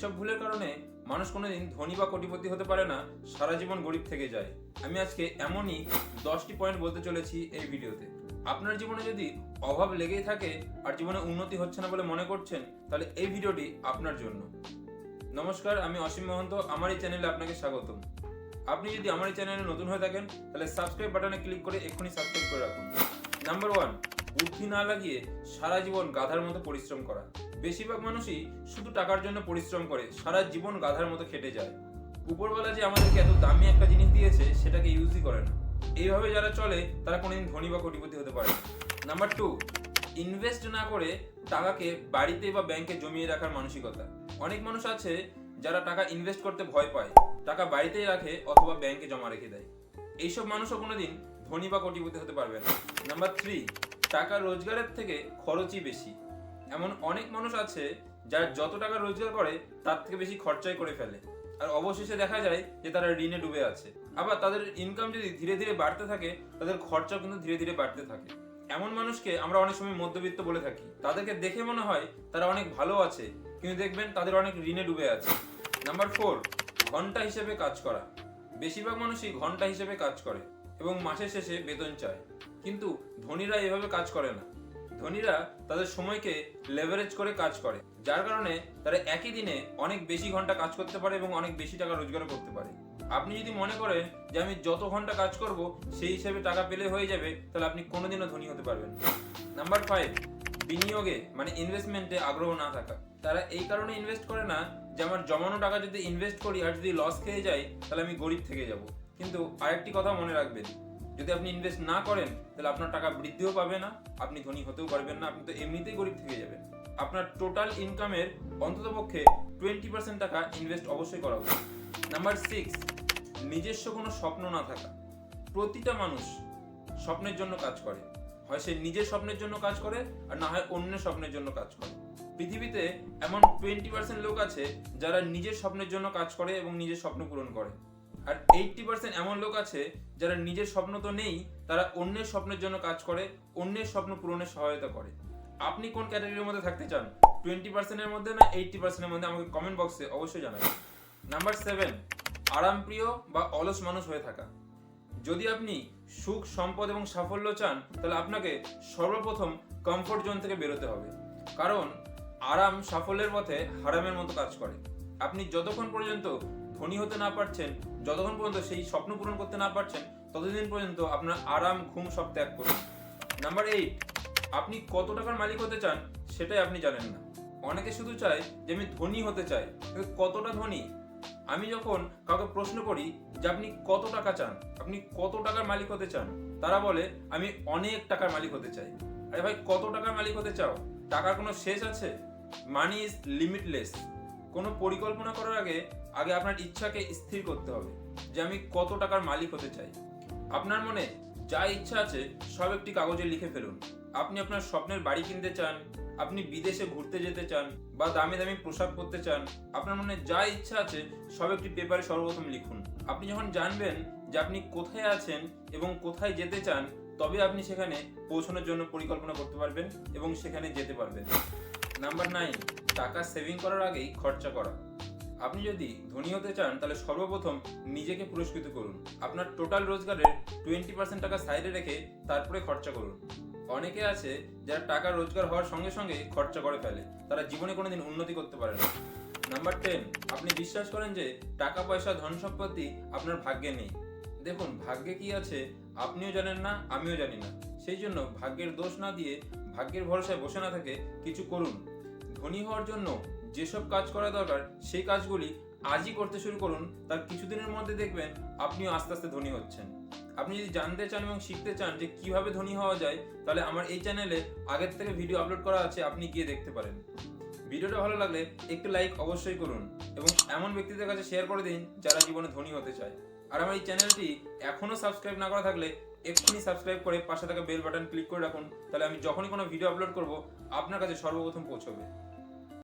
এসব ভুলের কারণে মানুষ কোনোদিন ধনী বা কোটিপতি হতে পারে না, সারা জীবন গরিব থেকে যায়। আমি আজকে এমনই দশটি পয়েন্ট বলতে চলেছি এই ভিডিওতে। আপনার জীবনে যদি অভাব লেগেই থাকে আর জীবনে উন্নতি হচ্ছে না বলে মনে করছেন, তাহলে এই ভিডিওটি আপনার জন্য। নমস্কার, আমি অসীম মহন্ত, আমার এই চ্যানেলে আপনাকে স্বাগতম। আপনি যদি আমার এই চ্যানেলে নতুন হয়ে থাকেন, তাহলে সাবস্ক্রাইব বাটনে ক্লিক করে এক্ষুনি সাবস্ক্রাইব করে রাখুন। নাম্বার ওয়ান বুদ্ধি না লাগিয়ে সারা জীবন গাধার মতো পরিশ্রম করা। বেশিরভাগ মানুষই শুধু টাকার জন্য পরিশ্রম করে, সারা জীবন গাধার মতো খেটে যায়। উপরবেলা যে আমাদেরকে এত দামি একটা জিনিস দিয়েছে, সেটাকে ইউজই করে না। এইভাবে যারা চলে, তারা কোনোদিন ধনী বা কোটিপতি হতে পারে নাম্বার টু ইনভেস্ট না করে টাকাকে বাড়িতে বা ব্যাংকে জমিয়ে রাখার মানসিকতা। অনেক মানুষ আছে, যারা টাকা ইনভেস্ট করতে ভয় পায়। টাকা বাড়িতেই রাখে অথবা ব্যাংকে জমা রেখে দেয়। এইসব মানুষও কোনোদিন ধনী বা কোটিপতি হতে পারবে না। নাম্বার থ্রি টাকা রোজগারের থেকে খরচই বেশি। এমন অনেক মানুষ আছে যারা যত টাকা রোজগার করে, তার থেকে বেশি খরচাই করে ফেলে। আর অবশেষে দেখা যায় যে তারা ঋণে ডুবে আছে। আবার তাদের ইনকাম যদি ধীরে ধীরে বাড়তে থাকে, তাদের খরচাও কিন্তু ধীরে ধীরে বাড়তে থাকে। এমন মানুষকে আমরা অনেক সময় মধ্যবিত্ত বলে থাকি। তাদেরকে দেখে মনে হয় তারা অনেক ভালো আছে, কিন্তু দেখবেন তাদের অনেক ঋণে ডুবে আছে। নাম্বার ফোর ঘণ্টা হিসেবে কাজ করা। বেশিরভাগ মানুষই ঘণ্টা হিসেবে কাজ করে এবং মাসের শেষে বেতন চায়। কিন্তু ধনীরা এভাবে কাজ করে না। ধনীরা তাদের সময়কে লেভারেজ করে কাজ করে, যার কারণে তারা একই দিনে অনেক বেশি ঘণ্টা কাজ করতে পারে এবং অনেক বেশি টাকা রোজগার করতে পারে। আপনি যদি মনে করেন যে আমি যত ঘণ্টা কাজ করব, সেই হিসেবে টাকা পেলে হয়ে যাবে, তাহলে আপনি কোনোদিনও ধনী হতে পারবেন নাম্বার ফাইভ বিনিয়োগে মানে ইনভেস্টমেন্টে আগ্রহ না থাকা। তারা এই কারণে ইনভেস্ট করে না যে আমার জমানো টাকা যদি ইনভেস্ট করি আর যদি লস খেয়ে যাই তাহলে আমি গরিব থেকে যাব। কিন্তু আরেকটি কথা মনে রাখবেন যদি আপনি ইনভেস্ট না করেন, তাহলে আপনার টাকা বৃদ্ধিও পাবে না, আপনি ধনী হতেও পারবেন না, আপনি তো এমনিতেই গরিব থেকে যাবেন। আপনার টোটাল ইনকামের অন্ততপক্ষে টোয়েন্টি পার্সেন্ট টাকা ইনভেস্ট অবশ্যই করা উচিত। নাম্বার সিক্স নিজস্ব কোনো স্বপ্ন না থাকা। প্রতিটা মানুষ স্বপ্নের জন্য কাজ করে। হয় সে নিজের স্বপ্নের জন্য কাজ করে, আর না হয় অন্যের স্বপ্নের জন্য কাজ করে। পৃথিবীতে এমন টোয়েন্টি পার্সেন্ট লোক আছে, যারা নিজের স্বপ্নের জন্য কাজ করে এবং নিজের স্বপ্ন পূরণ করে। আর এইটটি পার্সেন্ট এমন লোক আছে যারা নিজের স্বপ্ন তো নেই, তারা অন্যের স্বপ্নের জন্য কাজ করে, অন্যের স্বপ্ন পূরণে সহায়তা করে। আপনি কোন ক্যাটাগরির মধ্যে থাকতে চান? টোয়েন্টি পার্সেন্টের মধ্যে না এইটটি পার্সেন্টের মধ্যে আমাকে কমেন্ট বক্সে অবশ্যই জানাবেন। নাম্বার সেভেন আরামপ্রিয় বা অলস মানুষ হয়ে থাকা। যদি আপনি সুখ, সম্পদ এবং সাফল্য চান, তাহলে আপনাকে সর্বপ্রথম কমফোর্ট জোন থেকে বেরোতে হবে। কারণ আরাম সাফল্যের পথে হারামের মতো কাজ করে। আপনি যতক্ষণ পর্যন্ত ধনী হতে না পারছেন, যতক্ষণ পর্যন্ত সেই স্বপ্ন পূরণ করতে না পারছেন, ততদিন পর্যন্ত আপনার আরাম, ঘুম সব ত্যাগ করুন। নাম্বার এইট আপনি কত টাকার মালিক হতে চান সেটাই আপনি জানেন না। অনেকে শুধু চায় যে আমি ধনী হতে চাই। কতটা ধনী? আমি যখন কাউকে প্রশ্ন করি যে আপনি কত টাকা চান, আপনি কত টাকার মালিক হতে চান, তারা বলে, আমি অনেক টাকার মালিক হতে চাই। আরে ভাই, কত টাকার মালিক হতে চাও? টাকার কোনো শেষ আছে? মানি ইজ লিমিটলেস কোনো পরিকল্পনা করার আগে আগে আপনার ইচ্ছাকে স্থির করতে হবে যে আমি কত টাকার মালিক হতে চাই। আপনার মনে যা ইচ্ছা আছে, সব একটি কাগজে লিখে ফেলুন। আপনি আপনার স্বপ্নের বাড়ি কিনতে চান, আপনি বিদেশে ঘুরতে যেতে চান বা দামি দামি পোশাক পরতে চান, আপনার মনে যা ইচ্ছা আছে, সব একটি পেপারে সর্বপ্রথম লিখুন। আপনি যখন জানবেন যে আপনি কোথায় আছেন এবং কোথায় যেতে চান, তবে আপনি সেখানে পৌঁছানোর জন্য পরিকল্পনা করতে পারবেন এবং সেখানে যেতে পারবেন। নাম্বার নাইন টাকা সেভিং করার আগেই খরচা করা। আপনি যদি ধনী হতে চান, তাহলে সর্বপ্রথম নিজেকে পুরস্কৃত করুন। আপনার টোটাল রোজগারের টোয়েন্টি পার্সেন্ট টাকা সাইডে রেখে তারপরে খরচা করুন। অনেকে আছে, যারা টাকা রোজগার হওয়ার সঙ্গে সঙ্গে খরচা করে ফেলে। তারা জীবনে কোনোদিন উন্নতি করতে পারে না। নাম্বার টেন আপনি বিশ্বাস করেন যে টাকা, পয়সা, ধন সম্পত্তি আপনার ভাগ্যে নেই। দেখুন, ভাগ্যে কি আছে? আপনিও জানেন না, আমিও জানি না। সেই জন্য ভাগ্যের দোষ না দিয়ে ভাগ্যের ভরসায় বসে না থেকে কিছু করুন। ধনী হওয়ার জন্য যেসব কাজ করা দরকার, সেই কাজগুলি আজই করতে শুরু করুন। তার কিছুদিনের মধ্যে দেখবেন আপনিও আস্তে আস্তে ধনী হচ্ছেন। আপনি যদি জানতে চান এবং শিখতে চান যে কীভাবে ধনী হওয়া যায়, তাহলে আমার এই চ্যানেলে আগের থেকে ভিডিও আপলোড করা আছে, আপনি গিয়ে দেখতে পারেন। ভিডিওটা ভালো লাগলে একটু লাইক অবশ্যই করুন এবং এমন ব্যক্তিদের কাছে শেয়ার করে দিন যারা জীবনে ধনী হতে চায়। আর আমার এই চ্যানেলটি এখনও সাবস্ক্রাইব না করা থাকলে এক্ষুনি সাবস্ক্রাইব করে পাশে থাকা বেল বাটন ক্লিক করে রাখুন। তাহলে আমি যখনই কোনো ভিডিও আপলোড করব, আপনার কাছে সর্বপ্রথম পৌঁছবে।